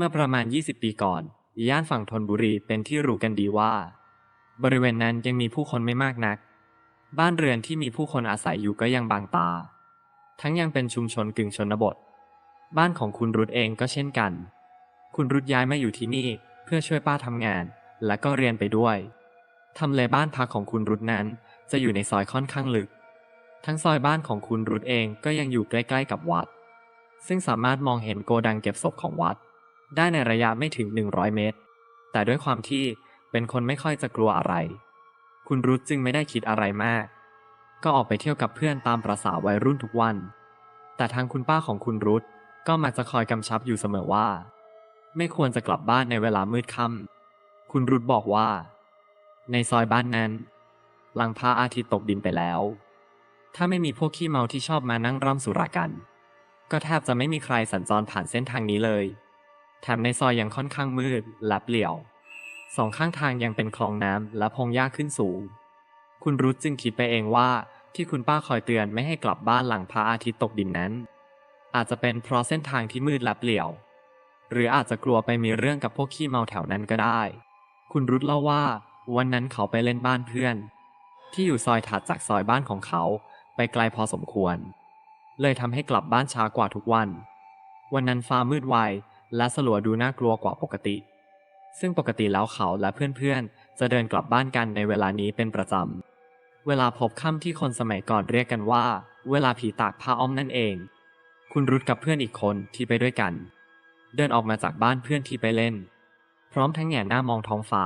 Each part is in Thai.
เมื่อประมาณ 20 ปีก่อน ย่านฝั่งธนบุรีเป็นที่รู้กันดีว่า บริเวณนั้นยังมีผู้คนไม่มากนัก บ้านเรือนที่มีผู้คนอาศัยอยู่ก็ยังบางตา ทั้งยังเป็นชุมชนกึ่งชนบท บ้านของคุณรุตเองก็เช่นกัน คุณรุตย้ายมาอยู่ที่นี่เพื่อช่วยป้าทำงาน และก็เรียนไปด้วยทำเลบ้านพักของคุณรุตนั้น จะอยู่ในซอยค่อนข้างลึก ทั้งซอยบ้านของคุณรุตเองก็ยังอยู่ใกล้ ๆ กับวัด ซึ่งสามารถมองเห็นโกดังเก็บศพของวัด ได้ในระยะไม่ถึง 100 เมตร แต่ด้วยความที่เป็นคนไม่ค่อยจะกลัวอะไร คุณรุตจึงไม่ได้คิดอะไรมาก ก็ออกไปเที่ยวกับเพื่อนตามประษาวัยรุ่นทุกวัน แต่ทางคุณป้าของคุณรุตก็มักจะคอยกำชับอยู่เสมอว่า ไม่ควรจะกลับบ้านในเวลามืดค่ำคุณรุตบอกว่า ในซอยบ้านนั้น หลังพระอาทิตย์ตกดินไปแล้ว ถ้าไม่มีพวกขี้เมาที่ชอบมานั่งร่ำสุรากัน ก็แทบจะไม่มีใครสัญจรผ่านเส้นทางนี้เลย แถมในซอยยังค่อนข้างมืดและเปลี่ยว สองข้างทางยังเป็นคลองน้ำและพงหญ้าขึ้นสูง คุณรุตจึงคิดไปเองว่าที่คุณป้าคอยเตือนไม่ให้กลับบ้านหลังพระอาทิตย์ตกดินนั้น อาจจะเป็นเพราะเส้นทางที่มืดและเปลี่ยว หรืออาจจะกลัวไปมีเรื่องกับพวกขี้เมาแถวนั้นก็ได้ คุณรุตเล่าว่า วันนั้นเขาไปเล่นบ้านเพื่อน ที่อยู่ซอยถัดจากซอยบ้านของเขาไปไกลพอสมควร เลยทำให้กลับบ้านช้ากว่าทุกวัน วันนั้นฟ้ามืดไว และสลัวดูน่ากลัวกว่าปกติ ซึ่งปกติแล้วเขาและเพื่อนๆ จะเดินกลับบ้านกันในเวลานี้เป็นประจำ เวลาพบค่ำที่คนสมัยก่อนเรียกกันว่า เวลาผีตากผ้าอ้อมนั่นเอง คุณรุดกับเพื่อนอีกคนที่ไปด้วยกัน เดินออกมาจากบ้านเพื่อนที่ไปเล่น พร้อมทั้งแง่หน้ามองท้องฟ้า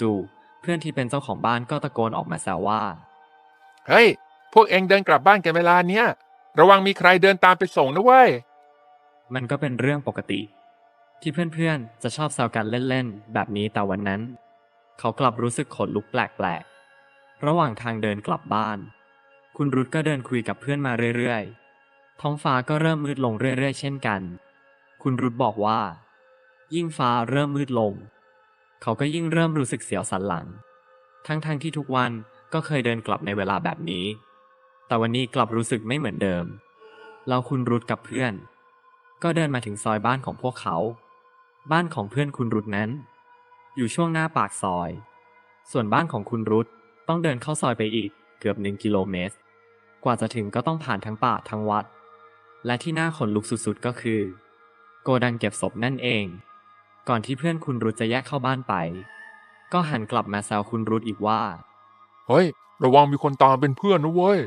จู่ๆเพื่อนที่เป็นเจ้าของบ้านก็ตะโกนออกมาแซวว่า เฮ้ย พวกเองเดินกลับบ้านกันเวลาเนี้ย ระวังมีใครเดินตามไปส่งนะเว้ย มันก็เป็นเรื่องปกติ ที่เพื่อนๆ จะชอบแซวกันเล่นๆ แบบนี้แต่วันนั้น เขากลับรู้สึกขนลุกแปลกๆ ระหว่างทางเดินกลับบ้าน คุณรุตก็เดินคุยกับเพื่อนมาเรื่อยๆ ท้องฟ้าก็เริ่มมืดลงเรื่อยๆ เช่นกัน คุณรุตบอกว่า ยิ่งฟ้าเริ่มมืดลง เขาก็ยิ่งเริ่มรู้สึกเสียวสันหลัง ทั้งๆทที่ทุกวันก็เคยเดินกลับในเวลาแบบนี้ แต่วันนี้กลับรู้สึกไม่เหมือนเดิมแล้วคุณรุตกับเพื่อน ก็เดินมาถึงซอยบ้านของพวกเขา บ้านของเพื่อนคุณรุตนั้น อยู่ช่วงหน้าปากซอย ส่วนบ้านของคุณรุตต้องเดินเข้าซอยไปอีกเกือบหนึ่งกิโลเมตร กว่าจะถึงก็ต้องผ่านทั้งป่าทั้งวัด และที่น่าขนลุกสุดๆก็คือ โกดังเก็บศพนั่นเอง ก่อนที่เพื่อนคุณรุตจะแยกเข้าบ้านไป ก็หันกลับมาแซวคุณรุตอีกว่า เฮ้ย ระวังมีคนตามเป็นเพื่อนนะเว้ย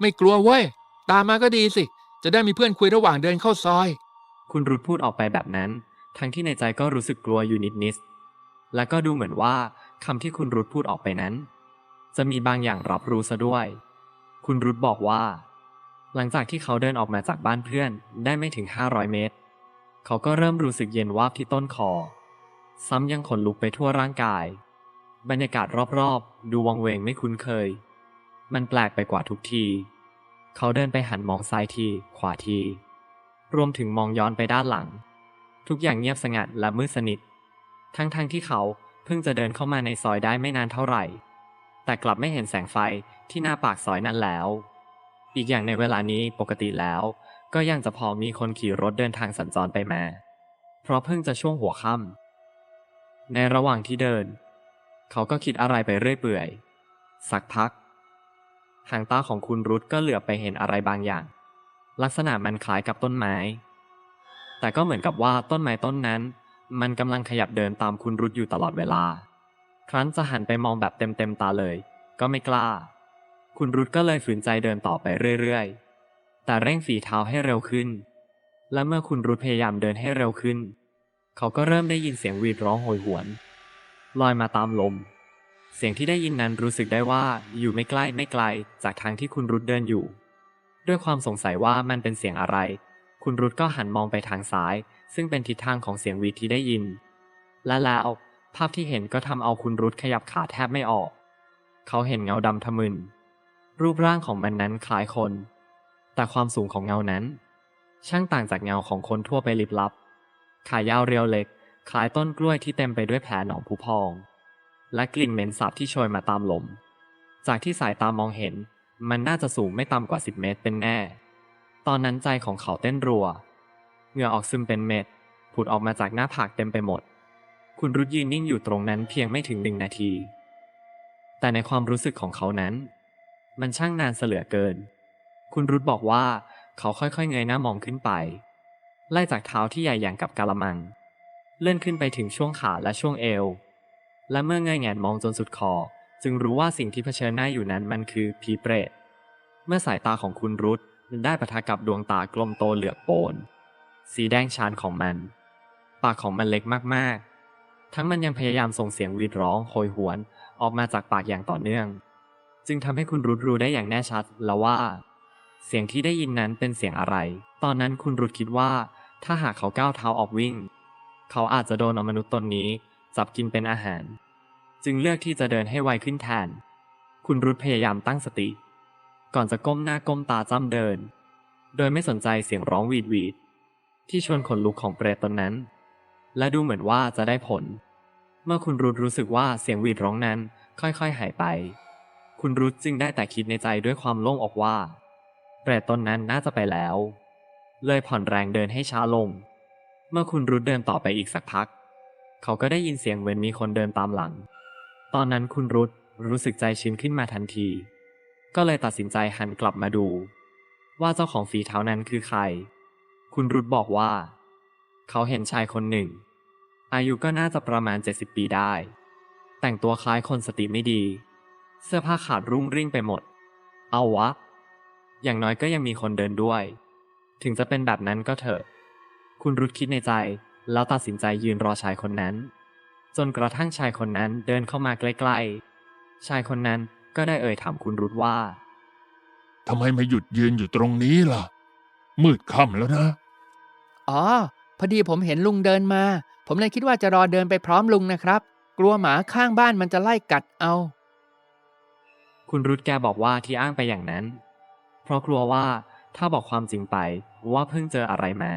ไม่กลัวเว้ย ตามมาก็ดีสิ จะได้มีเพื่อนคุยระหว่างเดินเข้าซอย คุณรุตพูดออกไปแบบนั้น ทั้งที่ในใจก็รู้สึกกลัวอยู่นิดๆและก็ดูเหมือนว่าคำที่คุณรุตพูดออกไปนั้น จะมีบางอย่างรับรู้ซะด้วย คุณรุตบอกว่า หลังจากที่เขาเดินออกมาจากบ้านเพื่อนได้ไม่ถึง 500 เมตร เขาก็เริ่มรู้สึกเย็นวาบที่ต้นคอ ซ้ำยังขนลุกไปทั่วร่างกาย บรรยากาศรอบๆ ดูวังเวงไม่คุ้นเคย มันแปลกไปกว่าทุกที เขาเดินไปหันมองซ้ายที ขวาที รวมถึงมองย้อนไปด้านหลัง ทุกอย่างเงียบสงัดและมืดสนิท ทั้งๆทที่เขาเพิ่งจะเดินเข้ามาในซอยได้ไม่นานเท่าไหร่ แต่กลับไม่เห็นแสงไฟที่หน้าปากซอยนั้นแล้ว อีกอย่างในเวลานี้ปกติแล้ว ก็ยังจะพอมีคนขี่รถเดินทางสัญจรไปมา เพราะเพิ่งจะช่วงหัวค่ำในระหว่างที่เดิน เขาก็คิดอะไรไปเรื่อยเปื่อย สักพัก หางตาของคุณรุตก็เหลือบไปเห็นอะไรบางอย่าง ลักษณะมันคล้ายกับต้นไม้ แต่ก็เหมือนกับว่าต้นไม้ต้นนั้น มันกำลังขยับเดินตามคุณรุตอยู่ตลอดเวลา ครั้นจะหันไปมองแบบเต็มๆตาเลย ก็ไม่กล้า คุณรุตก็เลยฝืนใจเดินต่อไปเรื่อยๆ แต่เร่งฝีเท้าให้เร็วขึ้น และเมื่อคุณรุตพยายามเดินให้เร็วขึ้น เขาก็เริ่มได้ยินเสียงวีดร้องโหยหวน ลอยมาตามลม เสียงที่ได้ยินนั้นรู้สึกได้ว่าอยู่ไม่ใกล้ไม่ไกลจากทางที่คุณรุตเดินอยู่ ด้วยความสงสัยว่ามันเป็นเสียงอะไร คุณรุตก็หันมองไปทางซ้าย ซึ่งเป็นทิศทางของเสียงวีที่ได้ยิน และแล้วภาพที่เห็นก็ทำเอาคุณรุตขยับขาแทบไม่ออก เขาเห็นเงาดำทะมึน รูปร่างของมันนั้นคล้ายคน แต่ความสูงของเงานั้น ช่างต่างจากเงาของคนทั่วไปลิบลับ ขายาวเรียวเล็ก คล้ายต้นกล้วยที่เต็มไปด้วยแผลหนองผุพอง และกลิ่นเหม็นสาบที่โชยมาตามลม จากที่สายตามองเห็น มันน่าจะสูงไม่ต่ำกว่า 10 เมตรเป็นแน่ ตอนนั้นใจของเขาเต้นรัว เหงื่อออกซึมเป็นเม็ด ผุดออกมาจากหน้าผากเต็มไปหมด คุณรุดยืนนิ่งอยู่ตรงนั้นเพียงไม่ถึงหนึ่งนาที แต่ในความรู้สึกของเขานั้น มันช่างนานเสลือเกิน คุณรุดบอกว่าเขาค่อยๆเงยหน้ามองขึ้นไป ไล่จากเท้าที่ใหญ่อย่างกับกาละมัง เลื่อนขึ้นไปถึงช่วงขาและช่วงเอว และเมื่อเงยแงนมองจนสุดคอ จึงรู้ว่าสิ่งที่เผชิญหน้าอยู่นั้นมันคือผีเปรต เมื่อสายตาของคุณรุธได้ปะทะกับดวงตากลมโตเหลือกโปน สีแดงชานของมัน ปากของมันเล็กมากๆ ทั้งมันยังพยายามส่งเสียงหวีดร้องโหยหวน ออกมาจากปากอย่างต่อเนื่อง จึงทำให้คุณรุธรู้ได้อย่างแน่ชัดแล้วว่า เสียงที่ได้ยินนั้นเป็นเสียงอะไร ตอนนั้นคุณรุธคิดว่า ถ้าหากเขาก้าวเท้าออกวิ่ง เขาอาจจะโดนอมนุษย์ตนนี้ จับกินเป็นอาหาร จึงเลือกที่จะเดินให้ไวขึ้นแทน คุณรุธพยายามตั้งสติ ก่อนจะก้มหน้าก้มตาจ้ำเดิน โดยไม่สนใจเสียงร้องวีดวีดที่ชวนขนลุกของเปรตตนนั้น และดูเหมือนว่าจะได้ผล เมื่อคุณรุธรู้สึกว่าเสียงวีดร้องนั้นค่อยๆหายไป คุณรุธจึงได้แต่คิดในใจด้วยความโล่งอกว่า เปรตตนนั้นน่าจะไปแล้ว เลยผ่อนแรงเดินให้ช้าลง เมื่อคุณรุธเดินต่อไปอีกสักพัก เขาก็ได้ยินเสียงเหมือนมีคนเดินตามหลัง ตอนนั้นคุณรุธรู้สึกใจชื้นขึ้นมาทันที ก็เลยตัดสินใจหันกลับมาดู ว่าเจ้าของฝีเท้านั้นคือใคร คุณรุธบอกว่า เขาเห็นชายคนหนึ่ง อายุก็น่าจะประมาณ 70 ปีได้ แต่งตัวคล้ายคนสติไม่ดี เสื้อผ้าขาดรุ่งริ่งไปหมด เอาวะ อย่างน้อยก็ยังมีคนเดินด้วย ถึงจะเป็นแบบนั้นก็เถอะ คุณรุธคิดในใจ แล้วตัดสินใจยืนรอชายคนนั้น จนกระทั่งชายคนนั้นเดินเข้ามาใกล้ๆ ชายคนนั้นก็ได้เอ่ยถามคุณรุธว่าทำไมมาหยุดยืนอยู่ตรงนี้ล่ะ มืดค่ำแล้วนะ อ๋อ พอดีผมเห็นลุงเดินมา ผมเลยคิดว่าจะรอเดินไปพร้อมลุงนะครับ กลัวหมาข้างบ้านมันจะไล่กัดเอา คุณรุธแกบอกว่าที่อ้างไปอย่างนั้น เพราะกลัวว่าถ้าบอกความจริงไปว่าเพิ่งเจออะไรมา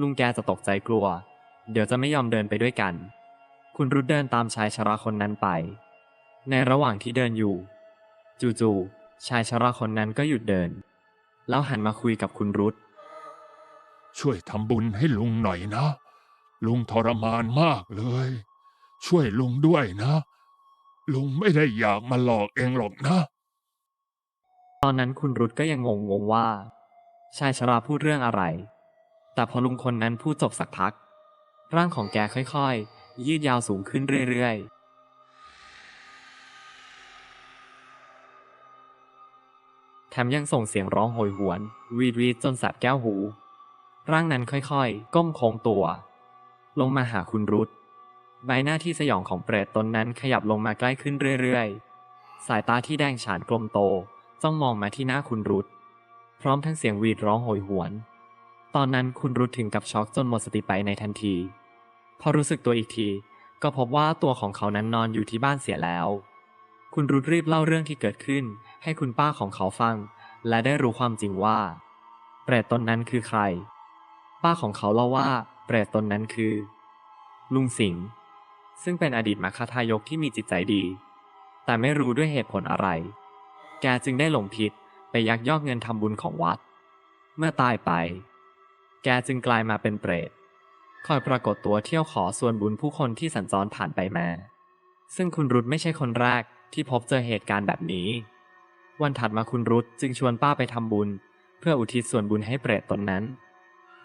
ลุงแกจะตกใจกลัว เดี๋ยวจะไม่ยอมเดินไปด้วยกัน คุณรุธเดินตามชายชราคนนั้นไป ในระหว่างที่เดินอยู่ จู่ๆชายชราคนนั้นก็หยุดเดิน แล้วหันมาคุยกับคุณรุธช่วยทำบุญให้ลุงหน่อยนะ ลุงทรมานมากเลย ช่วยลุงด้วยนะ ลุงไม่ได้อยากมาหลอกเองหรอกนะ ตอนนั้นคุณรุธก็ยังงงๆว่า ชายชราพูดเรื่องอะไร แต่พอลุงคนนั้นพูดจบสักพัก ร่างของแกค่อยๆ ยืดยาวสูงขึ้นเรื่อยๆแถมยังส่งเสียงร้องโหยหวน วีดวีดจนแสบแก้วหู ร่างนั้นค่อยๆ ก้มโค้งตัว ลงมาหาคุณรุธใบหน้าที่สยองของเปรตตนนั้นขยับลงมาใกล้ขึ้นเรื่อยๆ สายตาที่แดงฉานกลมโต จ้องมองมาที่หน้าคุณรุธพร้อมทั้งเสียงวีดร้องโหยหวน ตอนนั้นคุณรุธถึงกับช็อกจนหมดสติไปในทันที พอรู้สึกตัวอีกที ก็พบว่าตัวของเขานั้นนอนอยู่ที่บ้านเสียแล้ว คุณรุธรีบเล่าเรื่องที่เกิดขึ้น ให้คุณป้าของเขาฟัง และได้รู้ความจริงว่า เปรตตนนั้นคือใคร ป้าของเขาเล่าว่า เปรตตนนั้นคือ ลุงสิงห์ซึ่งเป็นอดีตมรรคทายกที่มีจิตใจดี แต่ไม่รู้ด้วยเหตุผลอะไร แกจึงได้หลงผิดไปยักยอกเงินทำบุญของวัด เมื่อตายไป แกจึงกลายมาเป็นเปรต คอยปรากฏตัวเที่ยวขอส่วนบุญผู้คนที่สัญจรผ่านไปมา ซึ่งคุณรุธไม่ใช่คนแรกที่พบเจอเหตุการณ์แบบนี้ วันถัดมาคุณรุธจึงชวนป้าไปทำบุญ เพื่ออุทิศส่วนบุญให้เปรตตนนั้น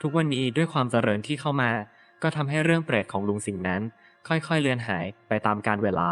ทุกวันนี้ด้วยความเจริญที่เข้ามา ก็ทำให้เรื่องเปรตของลุงสิงห์นั้น ค่อยๆเลือนหายไปตามกาลเวลา